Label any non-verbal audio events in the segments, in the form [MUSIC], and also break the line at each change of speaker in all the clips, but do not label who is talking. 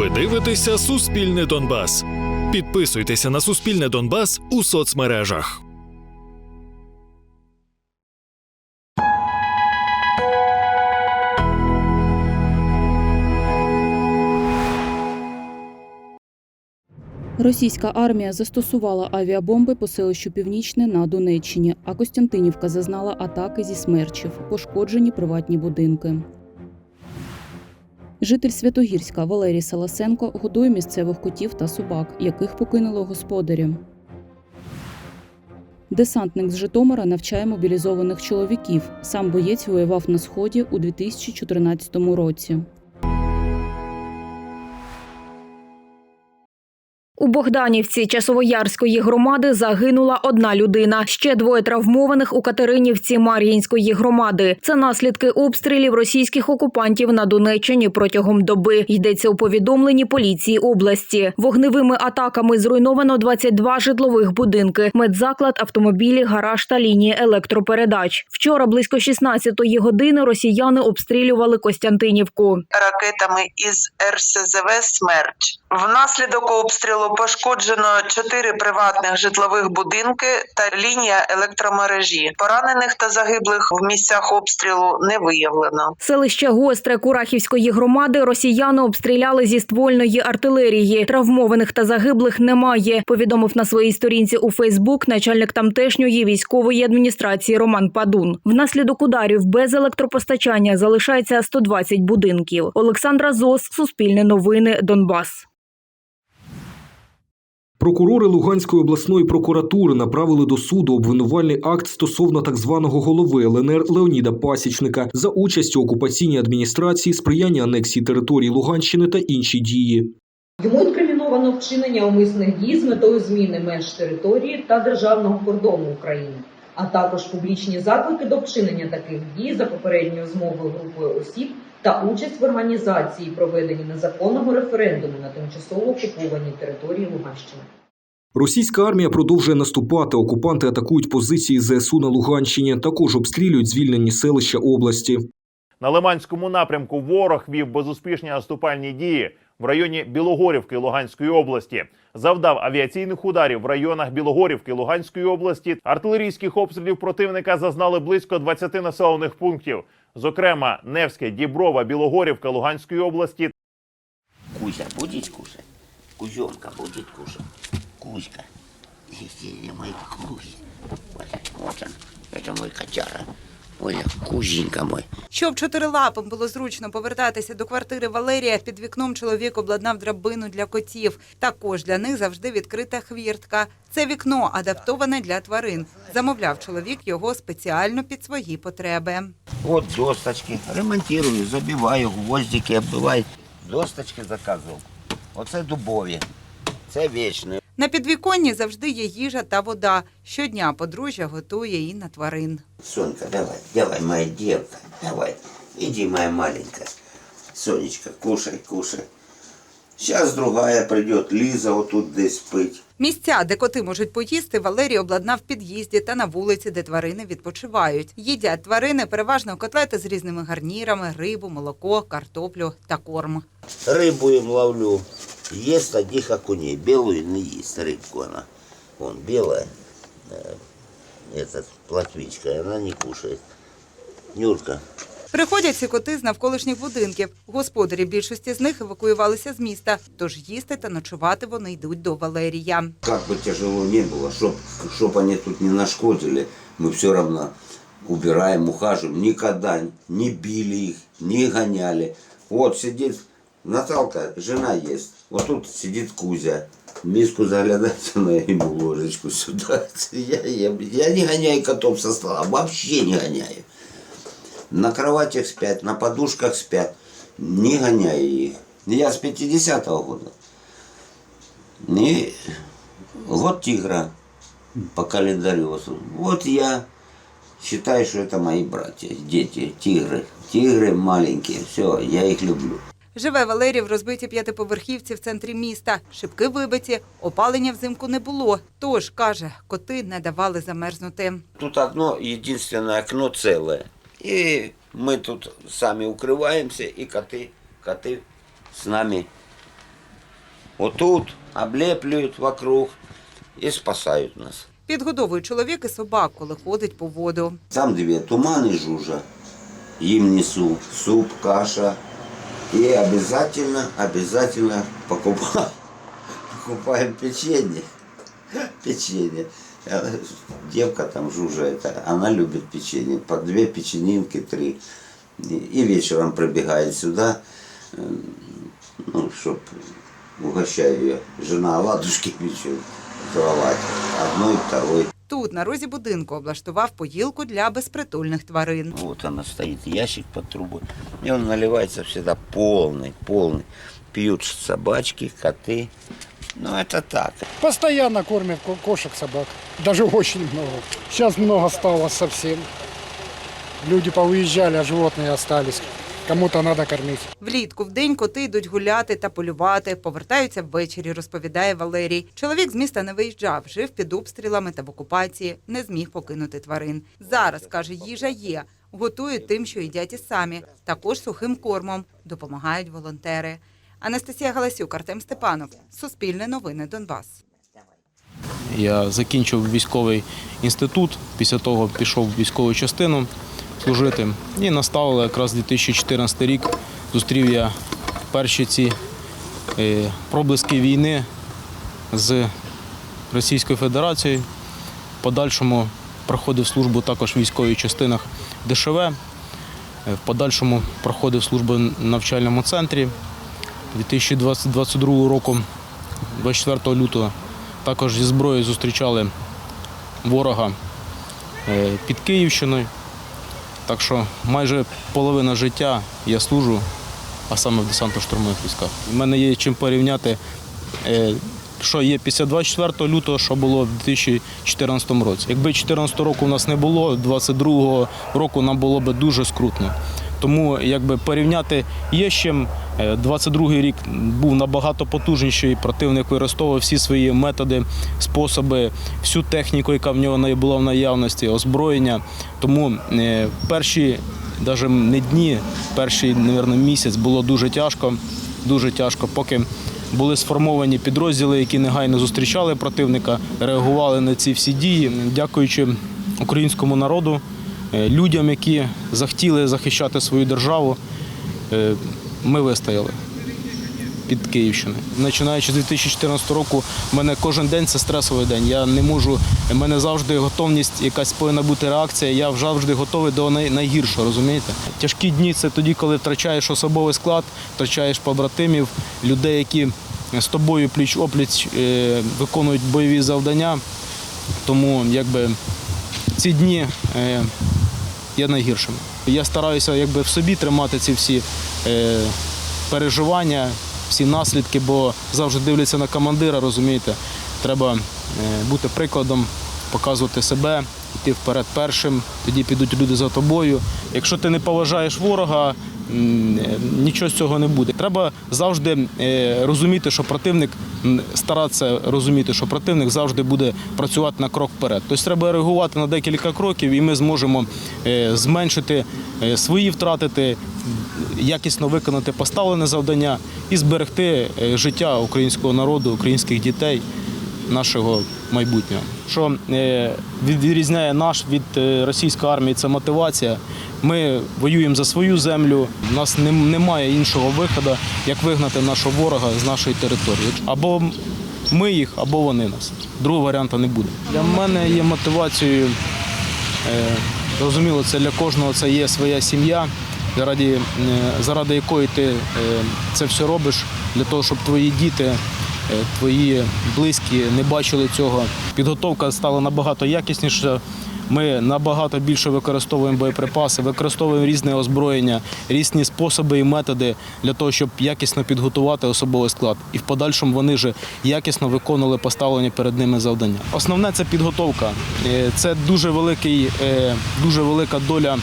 Ви дивитеся Суспільне Донбас. Підписуйтеся на Суспільне Донбас у соцмережах.
Російська армія застосувала авіабомби по селищу Північне на Донеччині, а Костянтинівка зазнала атаки зі смерчів, пошкоджені приватні будинки. Житель Святогірська Валерій Саласенко годує місцевих котів та собак, яких покинуло господарі. Десантник з Житомира навчає мобілізованих чоловіків. Сам боєць воював на сході у 2014 році.
У Богданівці Часовоярської громади загинула одна людина. Ще двоє травмованих у Катеринівці Мар'їнської громади. Це наслідки обстрілів російських окупантів на Донеччині протягом доби. Йдеться у повідомленні поліції області. Вогневими атаками зруйновано 22 житлових будинки, медзаклад, автомобілі, гараж та лінії електропередач. Вчора близько 16-ї години росіяни обстрілювали Костянтинівку.
ракетами із РСЗВ Смерч. Внаслідок обстрілу пошкоджено чотири приватних житлових будинки та лінія електромережі. Поранених та загиблих в місцях обстрілу не виявлено.
Селище Гостре Курахівської громади росіяни обстріляли зі ствольної артилерії. Травмованих та загиблих немає. Повідомив на своїй сторінці у Фейсбук начальник тамтешньої військової адміністрації Роман Падун. Внаслідок ударів без електропостачання залишається 120 будинків. Олександра Зос, Суспільне новини, Донбас.
Прокурори Луганської обласної прокуратури направили до суду обвинувальний акт стосовно так званого голови ЛНР Леоніда Пасічника за участь у окупаційній адміністрації, сприяння анексії території Луганщини та інші дії.
Йому інкриміновано вчинення умисних дій з метою зміни меж території та державного кордону України, а також публічні заклики до вчинення таких дій за попередньою змовою групою осіб та участь в організації і проведенні незаконного референдуму на тимчасово окупованій території Луганщини.
Російська армія продовжує наступати. Окупанти атакують позиції ЗСУ на Луганщині. Також обстрілюють звільнені селища області.
На Лиманському напрямку ворог вів безуспішні наступальні дії в районі Білогорівки Луганської області. Завдав авіаційних ударів в районах Білогорівки Луганської області. Артилерійських обстрілів противника зазнали близько 20 населених пунктів. Зокрема, Невське, Діброва, Білогорівка Луганської області
Кузя будет кушать? Кузенка будет кушать? Кузька. Здесь мой Кузя. Вот, вот он. Это мой котяра. Ой, Кузенька мой.
Щоб чотирилапим було зручно повертатися до квартири Валерія, під вікном чоловік обладнав драбину для котів. Також для них завжди відкрита хвіртка. Це вікно адаптоване для тварин. Замовляв чоловік його спеціально під свої потреби.
Вот досточки. Ремонтирую, забиваю, гвоздики оббиваю. Досточки заказывал. Оце дубові. Це вічне.
На підвіконні завжди є їжа та вода. Щодня подружжя готує і на тварин.
Сонька, давай, давай, моя девка, давай. Иди, моя маленькая. Сонечка, кушай, кушай. Сейчас другая придет, Лиза вот тут десь спить.
Місця, де коти можуть поїсти, Валерій обладнав в під'їзді та на вулиці, де тварини відпочивають. Їдять тварини переважно котлети з різними гарнірами, рибу, молоко, картоплю та корм.
Рыбу им ловлю. Ест одних окуней. Белую не ест рыбку она. Вон, белая. э, Этот, плотвичка, она не кушает. Нюрка.
Приходять ці коти з навколишніх будинків. Господарі більшості з них евакуювалися з міста, тож їсти та ночувати вони йдуть до Валерія.
Как бы тяжело не было, чтоб, чтоб они тут не нашкодили, мы все равно убираем, ухаживаем. Никогда не били их, не гоняли. Вот сидит Наталка, жена есть. Вот тут сидит Кузя. Миску заглядать, она ему ложечку сюда. Я, я, я не гоняю котов со стола, вообще не гоняю. На кроватях спят, на подушках спят. Не гоняю их. Я с 50-го года. И год тигра по календарю. Вот я считаю, что это мои братья, дети, тигры. Тигры маленькие, все, я их люблю.
Живе Валерій в розбитій п'ятиповерхівці в центрі міста. Шибки вибиті, опалення взимку не було. Тож, каже, коти не давали замерзнути.
Тут одно единственное окно целое. И мы тут сами укрываемся, и коты, коты с нами вот тут облепливают вокруг и спасают нас.
Підгодовує чоловік і собак, коли ходить по воду.
Там две туман и жужа. Им несу суп, каша. И обязательно, обязательно покупаем, покупаем печенье. Печенье. Девка там жужа, это, она любит печенье. По две печенинки, три. И вечером прибегает сюда, э, ну, чтоб угощаю ее. Жена оладушки [LAUGHS] печет, кровать. Одной, второй.
Тут, на розі будинку, облаштував поїлку для безпритульних тварин.
Вот она стоит, ящик под трубой. И он наливается всегда полный, полный. Пьют собачки, коты. Ну, это так.
Постоянно кормят ко- кошек, собак. Даже очень много. Сейчас много стало совсем. Люди повыезжали, а животные остались. Кому-то надо кормить.
Влітку в день коти йдуть гуляти та полювати, повертаються ввечері, розповідає Валерій. Чоловік з міста не виїжджав, жив під обстрілами та в окупації, не зміг покинути тварин. Зараз каже, їжа є. Готують тим, що їдять і самі. Також сухим кормом допомагають волонтери. Анастасія Галасюк, Артем Степанов, Суспільне новини Донбас.
Я закінчив військовий інститут, після того пішов в військову частину служити. І настав якраз 2014 рік. Зустрів я перші ці е, проблиски війни з Російською Федерацією. В подальшому проходив службу також в військових частинах ДШВ. Е, В подальшому проходив службу в навчальному центрі 2022 року, 24 лютого. Також зі зброєю зустрічали ворога е, під Київщиною. Так що майже половина життя я служу, а саме в десантно-штурмових військах. У мене є чим порівняти, е, що є після 24 лютого, що було в 2014 році. Якби 2014 року у нас не було, 22 року нам було б дуже скрутно. Тому якби порівняти є з чим. Е, 22-й рік був набагато потужніший. Противник використовував всі свої методи, способи, всю техніку, яка в нього була в наявності, озброєння. Тому е, перші, навіть не дні, перший, мабуть, місяць було дуже тяжко, дуже тяжко, поки були сформовані підрозділи, які негайно зустрічали противника, реагували на ці всі дії, дякуючи українському народу, е, людям, які захотіли захищати свою державу. Ми вистояли під Київщиною. Починаючи з 2014 року, в мене кожен день це стресовий день. Я не можу, в мене завжди готовність, якась повинна бути реакція. Я завжди готовий до най- найгіршого, розумієте? Тяжкі дні це тоді, коли втрачаєш особовий склад, втрачаєш побратимів, людей, які з тобою пліч опліч е, виконують бойові завдання. Тому якби ці дні е, є найгіршими. Я стараюся якби в собі тримати ці всі е, переживання, всі наслідки, бо завжди дивляться на командира, розумієте. Треба е, бути прикладом, показувати себе, йти вперед першим, тоді підуть люди за тобою. Якщо ти не поважаєш ворога, нічого з цього не буде. Треба завжди е, розуміти, що противник старатися розуміти, що противник завжди буде працювати на крок вперед. Тобто треба реагувати на декілька кроків, і ми зможемо е, зменшити е, свої втратити, якісно виконати поставлене завдання і зберегти е, життя українського народу, українських дітей, нашого майбутнього. Що е, відрізняє наш від е, російської армії, це мотивація. Ми воюємо за свою землю. У нас немає іншого виходу, як вигнати нашого ворога з нашої території. Або ми їх, або вони нас. Другого варіанту не буде. Для мене є мотивацією. Е, Зрозуміло, це для кожного це є своя сім'я, заради, заради якої ти це все робиш, для того, щоб твої діти, твої близькі не бачили цього. Підготовка стала набагато якісніша. Ми набагато більше використовуємо боєприпаси, використовуємо різне озброєння, різні способи і методи для того, щоб якісно підготувати особовий склад. І в подальшому вони ж якісно виконували поставлені перед ними завдання. Основне це підготовка. Е, Це дуже великий, е, дуже велика доля.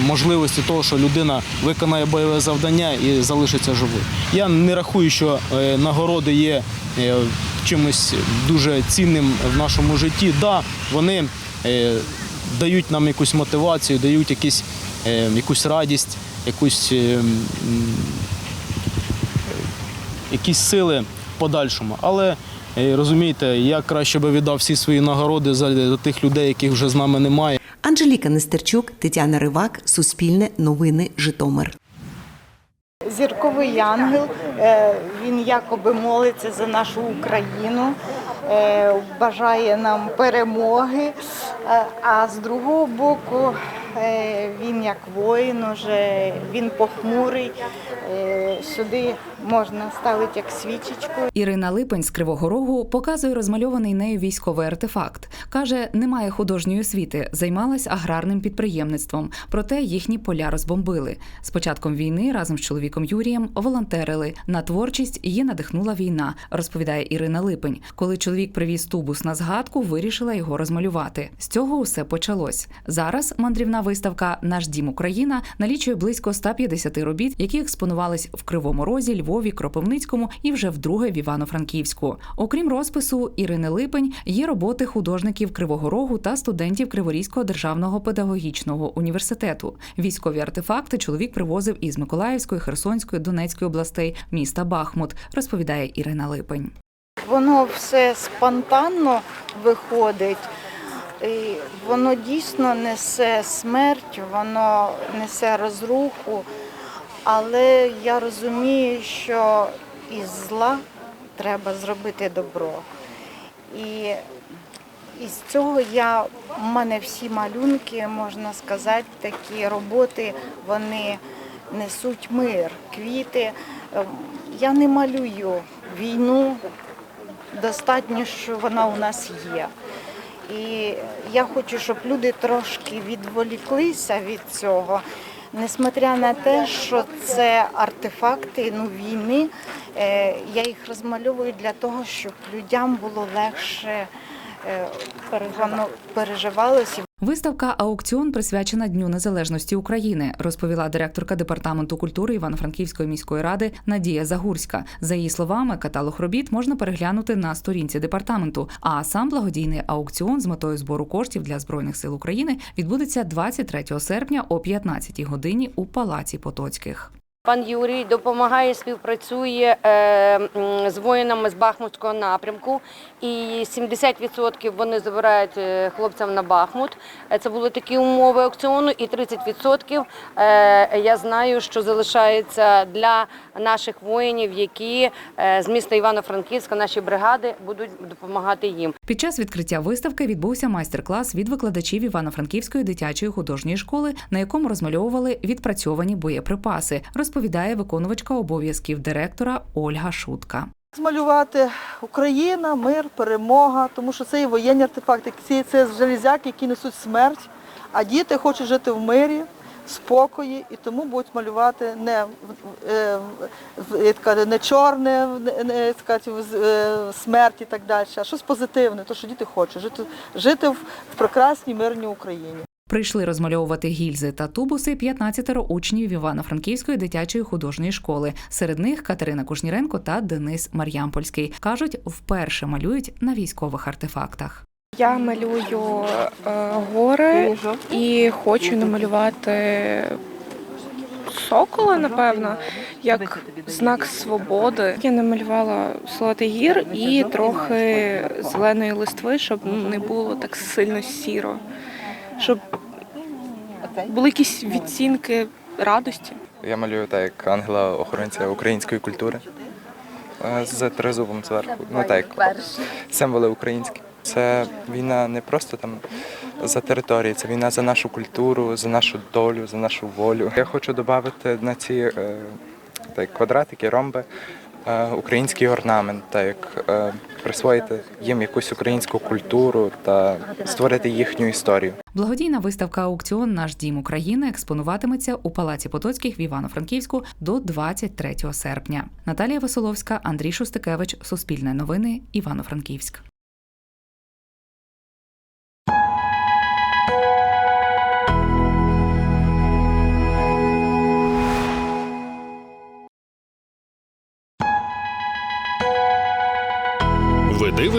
Можливості того, що людина виконає бойове завдання і залишиться живою. Я не рахую, що е, нагороди є е, чимось дуже цінним в нашому житті. Да, вони е, дають нам якусь мотивацію, дають якісь, якусь радість, якусь якісь сили в подальшому. Але розумієте, я краще би віддав всі свої нагороди за тих людей, яких вже з нами немає.
Анжеліка Нестерчук, Тетяна Ривак, Суспільне новини Житомир.
Зірковий янгел, е, він якоби молиться за нашу Україну, е, бажає нам перемоги. Е, А з другого боку, він як воїн, уже він похмурий. Сюди можна ставити як свічечку.
Ірина Липень з Кривого Рогу показує розмальований нею військовий артефакт. Каже, немає художньої освіти, займалась аграрним підприємництвом. Проте їхні поля розбомбили. З початком війни разом з чоловіком Юрієм волонтерили. На творчість її надихнула війна, розповідає Ірина Липень. Коли чоловік привіз тубус на згадку, вирішила його розмалювати. З цього усе почалось. Зараз мандрівна виставка Наш дім Україна налічує близько 150 робіт, які експонувались в Кривому Розі, Львові, Кропивницькому і вже вдруге в Івано-Франківську. Окрім розпису Ірини Липень, є роботи художників Кривого Рогу та студентів Криворізького державного педагогічного університету. Військові артефакти чоловік привозив із Миколаївської, Херсонської, Донецької областей міста Бахмут, розповідає Ірина Липень.
Воно все спонтанно виходить. І воно дійсно несе смерть, воно несе розруху, але я розумію, що із зла треба зробити добро. І із цього я, в мене всі малюнки, можна сказати, такі роботи, вони несуть мир, квіти. Ем, Я не малюю війну, достатньо, що вона у нас є. І я хочу, щоб люди трошки відволіклися від цього, несмотря на те, що це артефакти ну, війни, е, я їх розмальовую для того, щоб людям було легше воно переживалося.
Виставка аукціон присвячена Дню Незалежності України, розповіла директорка департаменту культури Івано-Франківської міської ради Надія Загурська. За її словами, каталог робіт можна переглянути на сторінці департаменту. А сам благодійний аукціон з метою збору коштів для збройних сил України відбудеться 23 серпня о 15 годині у Палаці Потоцьких.
Пан Юрій допомагає, співпрацює е, з воїнами з Бахмутського напрямку, і 70% вони забирають е, хлопцям на Бахмут. Е, Це були такі умови аукціону, і 30% е, я знаю, що залишається для наших воїнів, які з міста Івано-Франківська, наші бригади будуть допомагати їм.
Під час відкриття виставки відбувся майстер-клас від викладачів Івано-Франківської дитячої художньої школи, на якому розмальовували відпрацьовані боєприпаси, розповідає виконувачка обов'язків директора Ольга Шутка.
Змалювати Україна, мир, перемога, тому що це і воєнні артефакти, це, железяки, які несуть смерть, а діти хочуть жити в мирі, спокої, і тому будуть малювати не, е, кажуть, не чорне, не, е, смерть і так далі, а щось позитивне, то що діти хочуть жити, жити в прекрасній мирній Україні.
Прийшли розмальовувати гільзи та тубуси 15 учнів Івано-Франківської дитячої художньої школи. Серед них Катерина Кушніренко та Денис Мар'ямпольський. кажуть, вперше малюють на військових артефактах.
Я малюю е, гори і хочу намалювати сокола, напевно, як знак свободи. Я намалювала солоти гір і трохи зеленої листви, щоб не було так сильно сіро, щоб були якісь відцінки радості.
Я малюю так як ангела-охоронця української культури з тризубом зверху. Ну так, символи українські. Це війна не просто там за території, це війна за нашу культуру, за нашу долю, за нашу волю. Я хочу додати на ці е, так, квадратики, ромби е, український орнамент, так як е, присвоїти їм якусь українську культуру та створити їхню історію.
Благодійна виставка аукціон Наш дім України експонуватиметься у Палаці Потоцьких в Івано-Франківську до 23 серпня. Наталія Василовська, Андрій Шустикевич, Суспільне новини, Івано-Франківськ.